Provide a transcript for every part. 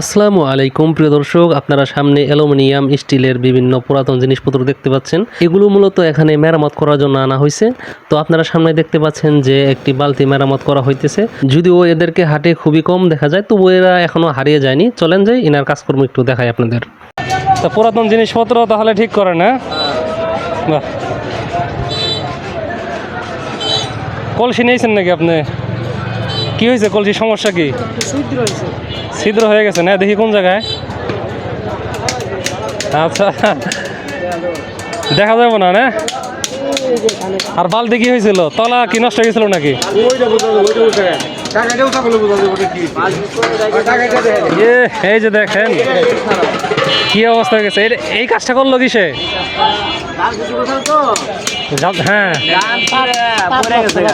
আসসালামু আলাইকুম, প্রিয় দর্শক। আপনারা সামনে অ্যালুমিনিয়াম স্টিলের বিভিন্ন পুরাতন জিনিসপত্র দেখতে পাচ্ছেন। এগুলো মূলত এখানে মেরামত করার জন্য আনা হয়েছে। তো আপনারা সামনে দেখতে পাচ্ছেন যে একটি বালতি মেরামত করা হইতেছে। যদিও এদেরকে হাটে খুবই কম দেখা যায়, তবু এরা এখনও হারিয়ে যায়নি। চলেন যাই, ইনার কাজকর্ম একটু দেখাই আপনাদের। তা পুরাতন জিনিসপত্র তাহলে ঠিক করে না বাহ। কলসি নিয়েছেন নাকি আপনি? কি হয়েছে কলসি সমস্যা কি? ছিদ্র হয়ে গেছে না? দেখি কোন জায়গায়। আচ্ছা। দেখা যাবে না না? আর বালতি কি হয়েছিল? তলা কি নষ্ট হয়েছিল নাকি? কি। এই যে দেখেন কি অবস্থা হয়ে গেছে? এই- এই কাজটা করল কিসে? যা- হ্যাঁ।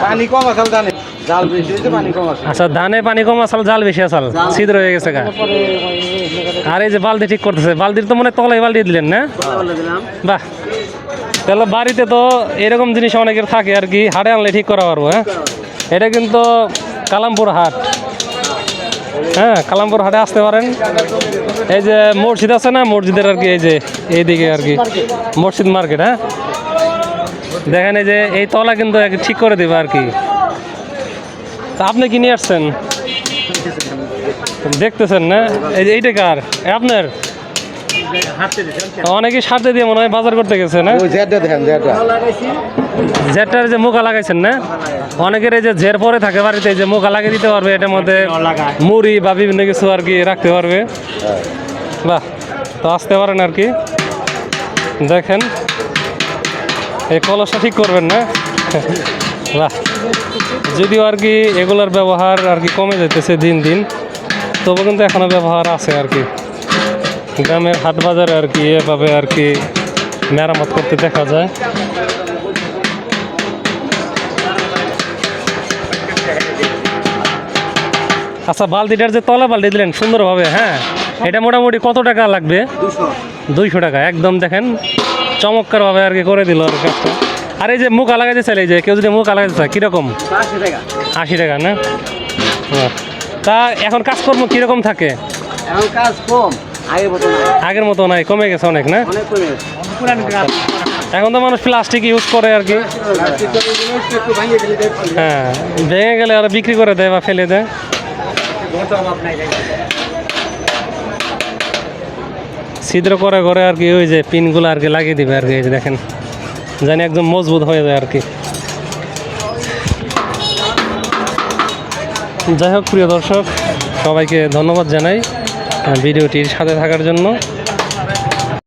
পানি কম আছে জানে। জাল বেশি হয়েছে পানি কম আছে। আচ্ছা ধানে পানি কম আসাল জাল বেশি আসাল ছিদ্র হয়ে গেছে গা। আর এই যে বালতি ঠিক করতেছে বালতির তো মনে তলায় বালতি দিলেন না? বাহ। তাহলে বাড়িতে তো এরকম জিনিস অনেকের থাকে আর কি হাটে আনলে ঠিক করা পারব হ্যাঁ? এটা কিন্তু কালামপুর হাট। হ্যাঁ কালামপুর হাটে আসতে পারেন। এই যে মসজিদ আছে না মসজিদের আর কি এই যে এইদিকে আর কি মসজিদ মার্কেট হ্যাঁ? দেখেন এই যে এই তলা কিন্তু ঠিক করে দেবে আর কি। তা আপনি কি নিয়ে আসছেন? দেখতেছেন না? এই যে এইটা কার? আপনার? অনেকে সারতে দিয়ে মনে হয় বাজার করতে গেছে না? জেটার যে মুখা লাগাইছেন না? অনেকের এই যে ঝের পরে থাকে বাড়িতে এই যে মুখা লাগিয়ে দিতে পারবে এটার মধ্যে মুড়ি বা বিভিন্ন কিছু আর কি রাখতে পারবে। বাহ তো আসতে পারেন আর কি। দেখেন এই কলসটা ঠিক করবেন না? বাহ। যদিও আর কি এগুলোর ব্যবহার আর কি কমে যাইতেছে দিন দিন তবু কিন্তু এখনও ব্যবহার আছে আর কি। গ্রামের হাট বাজারে আর কি এভাবে আর কি মেরামত করতে দেখা যায়। আচ্ছা বালতিটার যে তলা বালতি দিলেন সুন্দরভাবে হ্যাঁ? এটা মোটামুটি কত টাকা লাগবে? দুইশো। টাকা একদম দেখেন চমৎকারভাবে আর কি করে দিল আর কাজটা আর এই যে মুখ লাগাইতে চাইলে এই যে কেউ যদি মুখ লাগাইতে চায় কীরকম? আশি টাকা। আশি টাকা না? বাহ। তা এখন কাজকর্ম কীরকম থাকে? এখন কাজ কম আগে মতো না আগের মতো নাই কমে গেছে অনেক না? অনেক কমে গেছে। পুরান কাজ এখন তো মানুষ প্লাস্টিক ইউজ করে আর কি। হ্যাঁ ভেঙে গেলে আর বিক্রি করে দেয় বা ফেলে দেয়। ছিদ্র করে করে আর কি ওই যে পিনগুলো আর কি লাগিয়ে দিবে আর কি এই যে দেখেন। জানি একদম মজবুত হয়ে যায় আর কি। যাই হোক, প্রিয় দর্শক, সবাইকে ধন্যবাদ জানাই, ভিডিওটির সাথে থাকার জন্য।